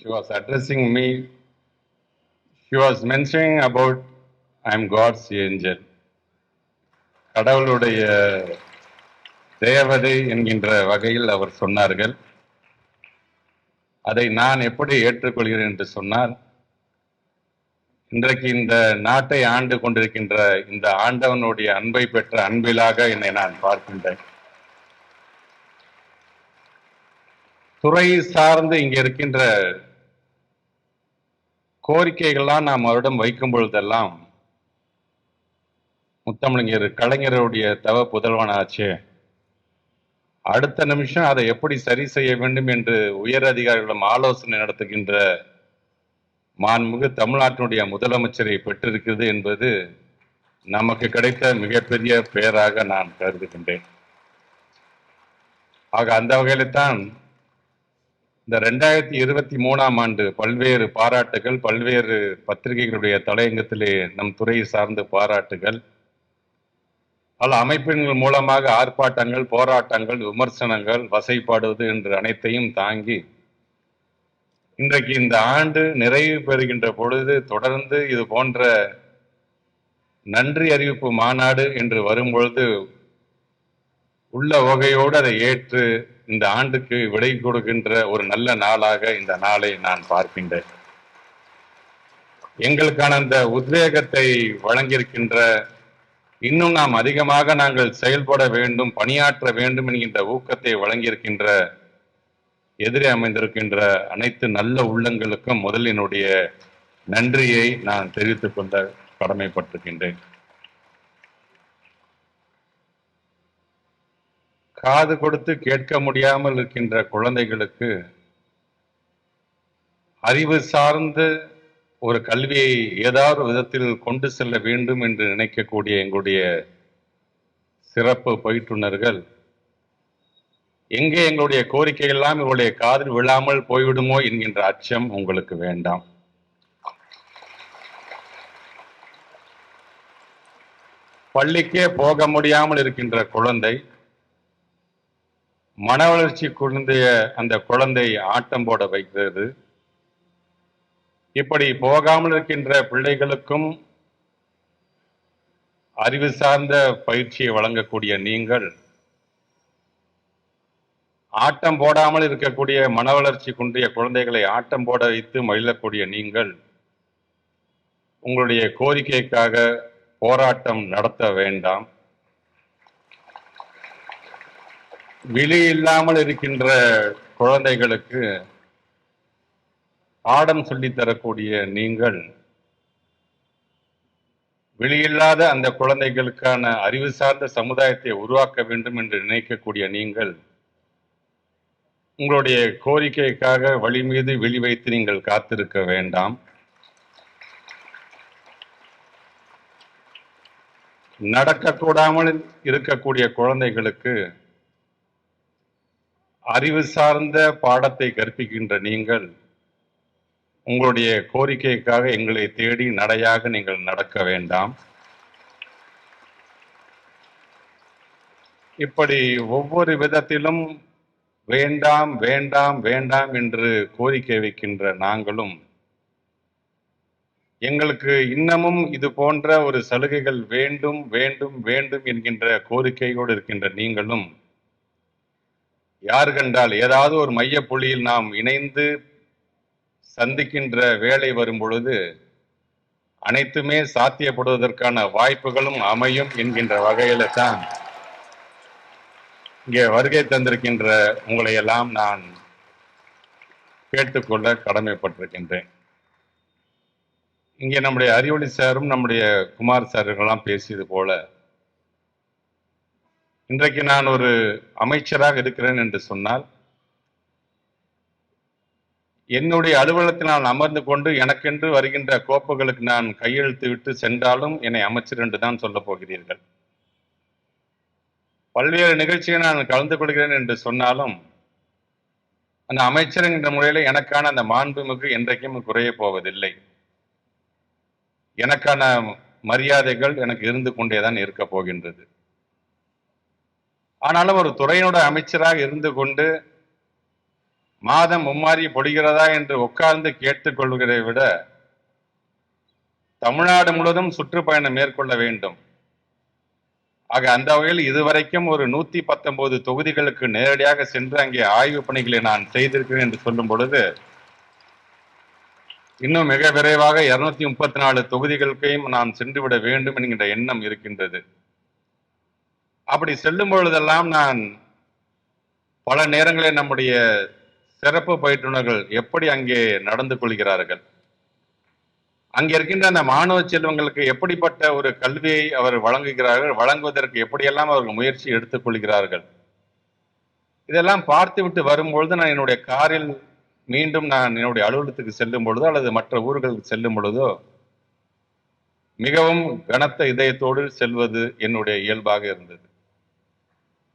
she was addressing me, she was mentioning about I am God's angel. கடவுளுடைய தேவதை என்கின்ற வகையில் அவர் சொன்னார்கள். அதை நான் எப்படி ஏற்றுக்கொள்கிறேன் என்று சொன்னால் இன்றைக்கு இந்த நாட்டை ஆண்டு கொண்டிருக்கின்ற இந்த ஆண்டவனுடைய அன்பை பெற்ற அன்பிலாக என்னை நான் பார்க்கின்றேன். துறை சார்ந்து இங்க இருக்கின்ற கோரிக்கைகள்லாம் நாம் அவரிடம் வைக்கும் பொழுதெல்லாம் முத்தமிழர் கலைஞருடைய தவ புதல்வனாச்சு அடுத்த நிமிஷம் அதை எப்படி சரி செய்ய வேண்டும் என்று உயர் அதிகாரிகளிடம் ஆலோசனை நடத்துகின்ற மாண்புமிகு தமிழ்நாட்டினுடைய முதலமைச்சரை பெற்றிருக்கிறது என்பது நமக்கு கிடைத்த மிகப்பெரிய பெயராக நான் கருதுகின்றேன். ஆக அந்த வகையில்தான் இந்த ரெண்டாயிரத்தி இருபத்தி மூணாம் ஆண்டு பல்வேறு பாராட்டுகள் பல்வேறு பத்திரிகைகளுடைய தலையங்கத்திலே நம் துறையை சார்ந்த பாராட்டுகள். பல அமைப்பின்கள் மூலமாக ஆர்ப்பாட்டங்கள் போராட்டங்கள் விமர்சனங்கள் வசைப்பாடுவது என்று அனைத்தையும் தாங்கி இன்றைக்கு இந்த ஆண்டு நிறைவு பெறுகின்ற பொழுது தொடர்ந்து இது போன்ற நன்றி அறிவிப்பு மாநாடு என்று வரும்பொழுது உள்ள வகையோடு அதை ஏற்று இந்த ஆண்டுக்கு விடை கொடுக்கின்ற ஒரு நல்ல நாளாக இந்த நாளை நான் பார்க்கின்றேன். எங்களுக்கான அந்த உத்வேகத்தை வழங்கியிருக்கின்ற இன்னும் நாம் அதிகமாக நாங்கள் செயல்பட வேண்டும் பணியாற்ற வேண்டும் என்கின்ற ஊக்கத்தை வழங்கியிருக்கின்ற எதிரே அமைந்திருக்கின்ற அனைத்து நல்ல உள்ளங்களுக்கும் முதலினுடைய நன்றியை நான் தெரிவித்துக் கொள்ள கடமைப்பட்டிருக்கின்றேன். காது கொடுத்து கேட்க முடியாமல் இருக்கின்ற குழந்தைகளுக்கு அறிவு சார்ந்து ஒரு கல்வியை ஏதாவது விதத்தில் கொண்டு செல்ல வேண்டும் என்று நினைக்கக்கூடிய எங்களுடைய சிறப்பு பயிற்றுனர்கள் எங்கே எங்களுடைய கோரிக்கை எல்லாம் இவருடைய காதில் விழாமல் போய்விடுமோ என்கின்ற அச்சம் உங்களுக்கு வேண்டாம். பள்ளிக்கே போக முடியாமல் இருக்கின்ற குழந்தை மன வளர்ச்சி குழந்தைய அந்த குழந்தை ஆட்டம் போட வைக்கிறது இப்படி போகாமல் இருக்கின்ற பிள்ளைகளுக்கும் அறிவு சார்ந்த பயிற்சியை வழங்கக்கூடிய நீங்கள் ஆட்டம் போடாமல் இருக்கக்கூடிய மன வளர்ச்சி குன்றிய குழந்தைகளை ஆட்டம் போட வைத்து மகிழக்கூடிய நீங்கள் உங்களுடைய கோரிக்கைக்காக போராட்டம் நடத்த வேண்டாம். விழி இல்லாமல் இருக்கின்ற குழந்தைகளுக்கு பாடம் சொல்லி தரக்கூடிய நீங்கள் வெளியில்லாத அந்த குழந்தைகளுக்கான அறிவு சார்ந்த சமுதாயத்தை உருவாக்க வேண்டும் என்று நினைக்கக்கூடிய நீங்கள் உங்களுடைய கோரிக்கைக்காக வழி மீது வெளி வைத்து நீங்கள் காத்திருக்க வேண்டாம். நடக்கக்கூடாமல் இருக்கக்கூடிய குழந்தைகளுக்கு அறிவு சார்ந்த பாடத்தை கற்பிக்கின்ற நீங்கள் உங்களுடைய கோரிக்கைக்காக எங்களை தேடி நடையாக நீங்கள் நடக்க வேண்டாம். இப்படி ஒவ்வொரு விதத்திலும் வேண்டாம் வேண்டாம் வேண்டாம் என்று கோரிக்கை வைக்கின்ற நாங்களும் எங்களுக்கு இன்னமும் இது போன்ற ஒரு சலுகைகள் வேண்டும் வேண்டும் வேண்டும் என்கின்ற கோரிக்கையோடு இருக்கின்ற நீங்களும் யார் கண்டால் ஏதாவது ஒரு மையப்புள்ளியில் நாம் இணைந்து சந்திக்கின்ற வேலை வரும் பொழுது அனைத்துமே சாத்தியப்படுவதற்கான வாய்ப்புகளும் அமையும் என்கின்ற வகையில தான் இங்கே வருகை தந்திருக்கின்ற உங்களை எல்லாம் நான் கேட்டுக்கொள்ள கடமைப்பட்டிருக்கின்றேன். இங்கே நம்முடைய அறிவொளி சாரும் நம்முடைய குமார் சார்களெல்லாம் பேசியது போல இன்றைக்கு நான் ஒரு அமைச்சராக இருக்கிறேன் என்று சொன்னால் என்னுடைய அலுவலகத்தில் நான் அமர்ந்து கொண்டு எனக்கென்று வருகின்ற கோப்புகளுக்கு நான் கையெழுத்து விட்டு சென்றாலும் என்னை அமைச்சர் என்று தான் சொல்லப் போகிறீர்கள். பல்வேறு நிகழ்ச்சிகளை நான் கலந்து கொள்கிறேன் என்று சொன்னாலும் அந்த அமைச்சர் என்ற முறையில் எனக்கான அந்த மாண்புமிகு என்றைக்கும் குறைய போவதில்லை. எனக்கான மரியாதைகள் எனக்கு இருந்து கொண்டே தான் இருக்க போகின்றது. ஆனாலும் ஒரு துறையினோட அமைச்சராக இருந்து கொண்டு மாதம் மும்மாரி பொழிகிறதா என்று உட்கார்ந்து கேட்டுக்கொள்கிறதை விட தமிழ்நாடு முழுவதும் சுற்றுப்பயணம் மேற்கொள்ள வேண்டும். ஆக அந்த வகையில் இதுவரைக்கும் ஒரு நூத்தி பத்தொன்பது தொகுதிகளுக்கு நேரடியாக சென்று அங்கே ஆய்வு பணிகளை நான் செய்திருக்கிறேன் என்று சொல்லும் பொழுது இன்னும் மிக விரைவாக இருநூத்தி முப்பத்தி நாலு தொகுதிகளுக்கையும் நான் சென்றுவிட வேண்டும் என்கின்ற எண்ணம் இருக்கின்றது. அப்படி செல்லும் பொழுதெல்லாம் நான் பல நேரங்களில் நம்முடைய சிறப்பு பயிற்றுனர்கள் எப்படி அங்கே நடந்து கொள்கிறார்கள்? அங்கே இருக்கின்ற அந்த மாணவ செல்வங்களுக்கு எப்படிப்பட்ட ஒரு கல்வியை அவர் வழங்குகிறார்கள் வழங்குவதற்கு எப்படியெல்லாம் அவர்கள் முயற்சி எடுத்துக் கொள்கிறார்கள்? இதெல்லாம் பார்த்துவிட்டு வரும்பொழுது நான் என்னுடைய காரில் மீண்டும் நான் என்னுடைய அலுவலகத்துக்கு செல்லும் பொழுதோ அல்லது மற்ற ஊர்களுக்கு செல்லும் பொழுதோ மிகவும் கனத்த இதயத்தோடு செல்வது என்னுடைய இயல்பாக இருந்தது.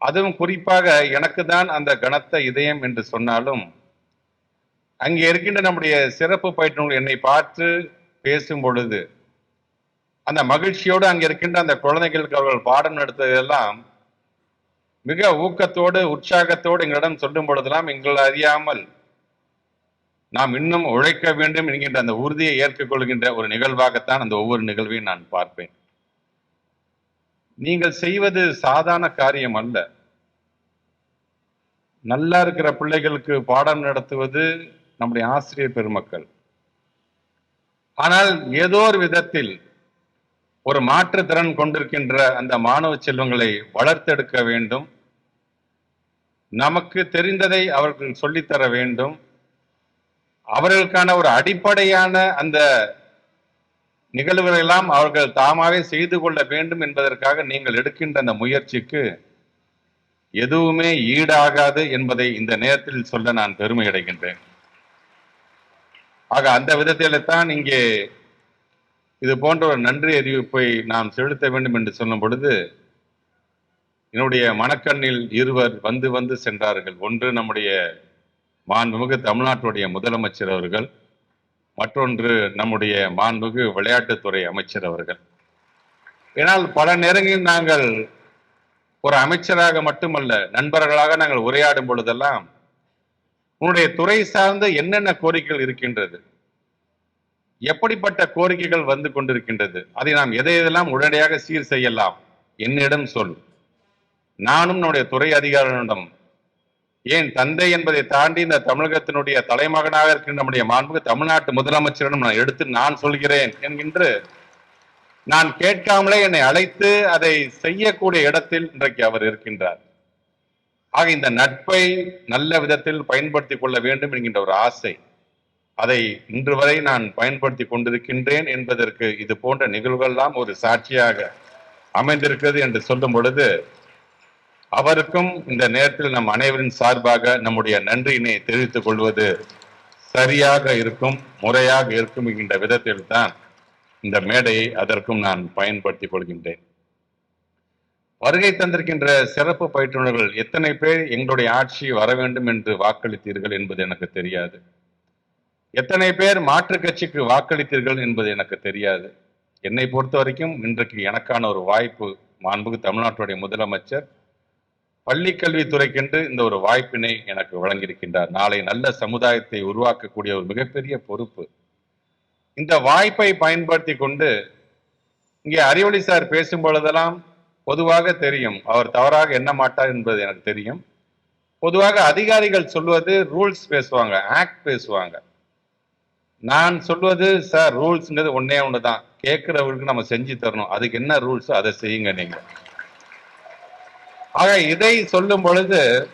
அதுவும் குறிப்பாக எனக்கு தான் அந்த கனத்த இதயம் என்று சொன்னாலும் அங்கே இருக்கின்ற நம்முடைய சிறப்பு பயிற்றுநர்கள் என்னை பார்த்து பேசும் பொழுது அந்த மகிழ்ச்சியோடு அங்கே இருக்கின்ற அந்த குழந்தைகளுக்கு அவர்கள் பாடம் நடத்துவதெல்லாம் மிக ஊக்கத்தோடு உற்சாகத்தோடு எங்களிடம் சொல்லும் பொழுதெல்லாம் எங்களை அறியாமல் நாம் இன்னும் உழைக்க வேண்டும் என்கின்ற அந்த உறுதியை ஏற்றுக்கொள்கின்ற ஒரு நிகழ்வாகத்தான் அந்த ஒவ்வொரு நிகழ்வையும் நான் பார்ப்பேன். நீங்கள் செய்வது சாதாரண காரியம் அல்ல. நல்லா இருக்கிற பிள்ளைகளுக்கு பாடம் நடத்துவது நம்முடைய ஆசிரியர் பெருமக்கள். ஆனால் ஏதோ ஒரு விதத்தில் ஒரு மாற்றுத்திறன் கொண்டிருக்கின்ற அந்த மாணவ செல்வங்களை வளர்த்தெடுக்க வேண்டும். நமக்கு தெரிந்ததை அவர்கள் சொல்லித்தர வேண்டும். அவர்களுக்கான ஒரு அடிப்படையான அந்த நிகழ்வுகளெல்லாம் அவர்கள் தாமாகவே செய்து கொள்ள வேண்டும் என்பதற்காக நீங்கள் எடுக்கின்ற அந்த முயற்சிக்கு எதுவுமே ஈடாகாது என்பதை இந்த நேரத்தில் சொல்ல நான் பெருமை அடைகின்றேன். ஆக அந்த விதத்தில தான் இங்கே இது போன்ற ஒரு நன்றி அறிவிப்பை நாம் செலுத்த வேண்டும் என்று சொல்லும் பொழுது என்னுடைய மனக்கண்ணில் இருவர் வந்து வந்து சென்றார்கள். ஒன்று நம்முடைய மாண்புமிகு தமிழ்நாட்டுடைய முதலமைச்சர் அவர்கள் மற்றொன்று நம்முடைய மாண்புமிகு விளையாட்டுத்துறை அமைச்சர் அவர்கள். ஏனால் பல நேரங்களில் நாங்கள் ஒரு அமைச்சராக மட்டுமல்ல நண்பர்களாக நாங்கள் உரையாடும் பொழுதெல்லாம் உன்னுடைய துறை சார்ந்த என்னென்ன கோரிக்கைகள் இருக்கின்றது எப்படிப்பட்ட கோரிக்கைகள் வந்து கொண்டிருக்கின்றது அதை நாம் எதை எதெல்லாம் உடனடியாக சீர் செய்யலாம் என்னிடம் சொல். நானும் நம்முடைய துறை அதிகாரிகளிடம் ஏன் தந்தை என்பதை தாண்டி இந்த தமிழகத்தினுடைய தலைமகனாக இருக்கின்ற நம்முடைய மாண்புக்கு தமிழ்நாட்டு முதலமைச்சரிடம் நான் எடுத்து நான் சொல்கிறேன் என்கின்ற நான் கேட்காமலே என்னை அழைத்து அதை செய்யக்கூடிய இடத்தில் இன்றைக்கு அவர் இருக்கின்றார். ஆக இந்த நட்பை நல்ல விதத்தில் பயன்படுத்திக் கொள்ள வேண்டும் என்கின்ற ஒரு ஆசை. அதை இன்று வரை நான் பயன்படுத்தி கொண்டிருக்கின்றேன் என்பதற்கு இது போன்ற நிகழ்வுகள்லாம் ஒரு சாட்சியாக அமைந்திருக்கிறது என்று சொல்லும் பொழுது அவருக்கும் இந்த நேரத்தில் நம் அனைவரின் சார்பாக நம்முடைய நன்றியினை தெரிவித்துக் கொள்வது சரியாக இருக்கும் முறையாக இருக்கும் என்கின்ற விதத்தில் தான் இந்த மேடையை அதற்கும் நான் பயன்படுத்திக் கொள்கின்றேன். வருகை தந்திருக்கின்ற சிறப்பு பயிற்றுனர்கள் எத்தனை பேர் எங்களுடைய ஆட்சி வர வேண்டும் என்று வாக்களித்தீர்கள் என்பது எனக்கு தெரியாது. எத்தனை பேர் மாற்றுக் கட்சிக்கு வாக்களித்தீர்கள் என்பது எனக்கு தெரியாது. என்னை பொறுத்த வரைக்கும் இன்றைக்கு எனக்கான ஒரு வாய்ப்பு மாண்புக்கு தமிழ்நாட்டுடைய முதலமைச்சர் பள்ளி கல்வித்துறைக்கென்று இந்த ஒரு வாய்ப்பினை எனக்கு வழங்கியிருக்கின்றார். நாளை நல்ல சமுதாயத்தை உருவாக்கக்கூடிய ஒரு மிகப்பெரிய பொறுப்பு இந்த வாய்ப்பை பயன்படுத்தி கொண்டு இங்கே அறிவொளி சார் பேசும் பொழுதெல்லாம் பொதுவாக தெரியும். அவர் தவறாக எண்ண மாட்டார் என்பது எனக்கு தெரியும். பொதுவாக அதிகாரிகள் சொல்வது ரூல்ஸ் பேசுவாங்க ஆக்ட் பேசுவாங்க. நான் சொல்வது சார் ரூல்ஸ்ங்கிறது ஒன்னே ஒன்று தான். கேட்குறவர்களுக்கு நம்ம செஞ்சு தரணும். அதுக்கு என்ன ரூல்ஸோ? அதை செய்யுங்க நீங்க. ஆக இதை சொல்லும் பொழுது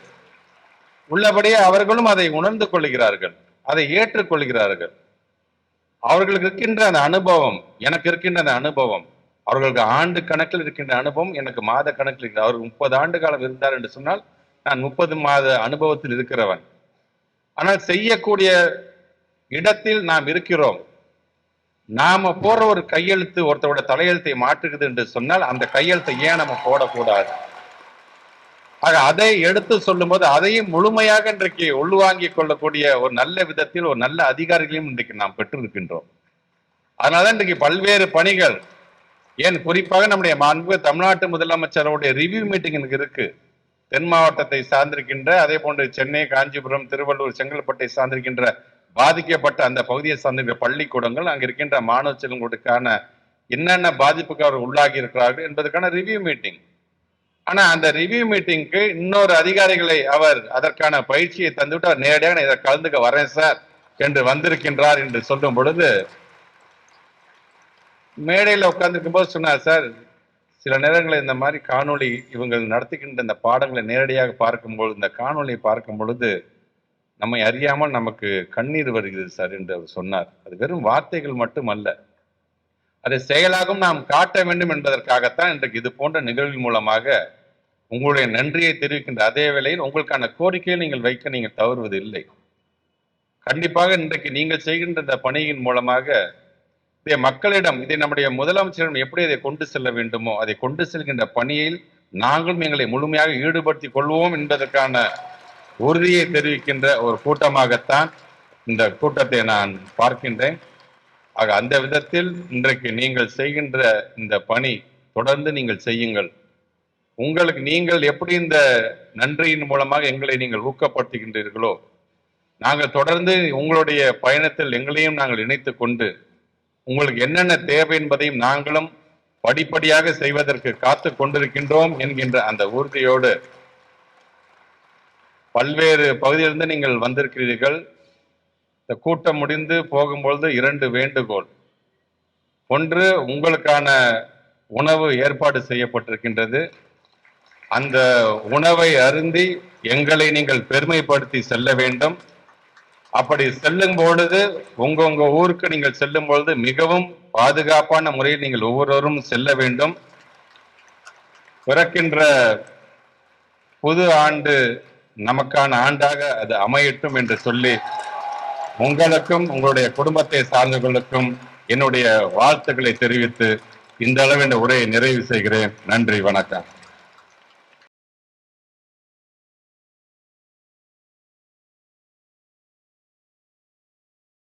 உள்ளபடியே அவர்களும் அதை உணர்ந்து கொள்கிறார்கள். அதை ஏற்றுக்கொள்கிறார்கள். அவர்களுக்கு இருக்கின்ற அந்த அனுபவம் எனக்கு இருக்கின்ற அந்த அனுபவம் அவர்களுக்கு ஆண்டு கணக்கில் இருக்கின்ற அனுபவம் எனக்கு மாத கணக்கில் இருக்கிற அவர் முப்பது ஆண்டு காலம் இருந்தார் என்று சொன்னால் நான் முப்பது மாத அனுபவத்தில் இருக்கிறவன். ஆனால் செய்யக்கூடிய இடத்தில் நாம் இருக்கிறோம். நாம போற ஒரு கையெழுத்து ஒருத்தரோட தலையெழுத்தை மாற்றுகிறது என்று சொன்னால் அந்த கையெழுத்தை ஏன் நம்ம போடக்கூடாது? ஆக அதை எடுத்து சொல்லும்போது அதையும் முழுமையாக இன்றைக்கு உள்வாங்கிக் கொள்ளக்கூடிய ஒரு நல்ல விதத்தில் ஒரு நல்ல அதிகாரிகளையும் இன்றைக்கு நாம் பெற்றிருக்கின்றோம். அதனால இன்றைக்கு பல்வேறு பணிகள் ஏன் குறிப்பாக நம்முடைய மாண்பு தமிழ்நாட்டு முதலமைச்சருடைய ரிவ்யூ மீட்டிங் எனக்கு இருக்கு. தென் மாவட்டத்தை சார்ந்திருக்கின்ற அதே போன்று சென்னை காஞ்சிபுரம் திருவள்ளூர் செங்கல்பட்டை சார்ந்திருக்கின்ற பாதிக்கப்பட்ட அந்த பகுதியை சார்ந்திருக்கிற பள்ளிக்கூடங்கள் அங்கே இருக்கின்ற மாணவ செல்வங்களுக்கான என்னென்ன பாதிப்புக்கு அவர் உள்ளாகி இருக்கிறார்கள் என்பதற்கான ரிவ்யூ மீட்டிங் ஆனா அந்த ரிவ்யூ மீட்டிங்க்கு இன்னொரு அதிகாரிகளை அவர் அதற்கான பயிற்சியை தந்துவிட்டு அவர் நேரடியாக நான் இதை கலந்துக்க வரேன் சார் என்று வந்திருக்கின்றார் என்று சொல்லும் பொழுது மேடையில் உட்கார்ந்துருக்கும் போது சொன்னார் சார் சில நேரங்களில் இந்த மாதிரி காணொளி இவங்க நடத்துகின்ற இந்த பாடங்களை நேரடியாக பார்க்கும்பொழுது இந்த காணொளியை பார்க்கும் பொழுது நம்மை அறியாமல் நமக்கு கண்ணீர் வருகிறது சார் என்று அவர் சொன்னார். அது வெறும் வார்த்தைகள் மட்டும் அல்ல அதை செயலாகவும் நாம் காட்ட வேண்டும் என்பதற்காகத்தான் இன்றைக்கு இது போன்ற நிகழ்வின் மூலமாக உங்களுடைய நன்றியை தெரிவிக்கின்ற அதே வேளையில் உங்களுக்கான கோரிக்கையை நீங்கள் வைக்க நீங்கள் தவறுவது இல்லை. கண்டிப்பாக இன்றைக்கு நீங்கள் செய்கின்ற இந்த பணியின் மூலமாக இதை மக்களிடம் இதை நம்முடைய முதலமைச்சரிடம் எப்படி அதை கொண்டு செல்ல வேண்டுமோ அதை கொண்டு செல்கின்ற பணியில் நாங்களும் எங்களை முழுமையாக ஈடுபடுத்திக் கொள்வோம் என்பதற்கான உறுதியை தெரிவிக்கின்ற ஒரு கூட்டமாகத்தான் இந்த கூட்டத்தை நான் பார்க்கின்றேன். ஆக அந்த விதத்தில் இன்றைக்கு நீங்கள் செய்கின்ற இந்த பணி தொடர்ந்து நீங்கள் செய்யுங்கள். உங்களுக்கு நீங்கள் எப்படி இந்த நன்றியின் மூலமாக எங்களை நீங்கள் ஊக்கப்படுத்துகின்றீர்களோ நாங்கள் தொடர்ந்து உங்களுடைய பயணத்தில் எங்களையும் நாங்கள் இணைத்து கொண்டு உங்களுக்கு என்னென்ன தேவை என்பதையும் நாங்களும் படிப்படியாக செய்வதற்கு காத்து கொண்டிருக்கின்றோம் என்கின்ற அந்த உறுதியோடு பல்வேறு பகுதியிலிருந்து நீங்கள் வந்திருக்கிறீர்கள். இந்த கூட்டம் முடிந்து போகும்பொழுது இரண்டு வேண்டுகோள். ஒன்று உங்களுக்கான உணவு ஏற்பாடு செய்யப்பட்டிருக்கின்றது. அந்த உணவை அருந்தி எங்களை நீங்கள் பெருமைப்படுத்தி செல்ல வேண்டும். அப்படி செல்லும் பொழுது உங்க உங்க ஊருக்கு நீங்கள் செல்லும் பொழுது மிகவும் பாதுகாப்பான முறையில் நீங்கள் ஒவ்வொருவரும் செல்ல வேண்டும். பிறக்கின்ற புது ஆண்டு நமக்கான ஆண்டாக அது அமையட்டும் என்று சொல்லி உங்களுக்கும் உங்களுடைய குடும்பத்தை சார்ந்தவர்களுக்கும் என்னுடைய வாழ்த்துக்களை தெரிவித்து இந்த அளவு இந்த உரையை நிறைவு செய்கிறேன். நன்றி வணக்கம்.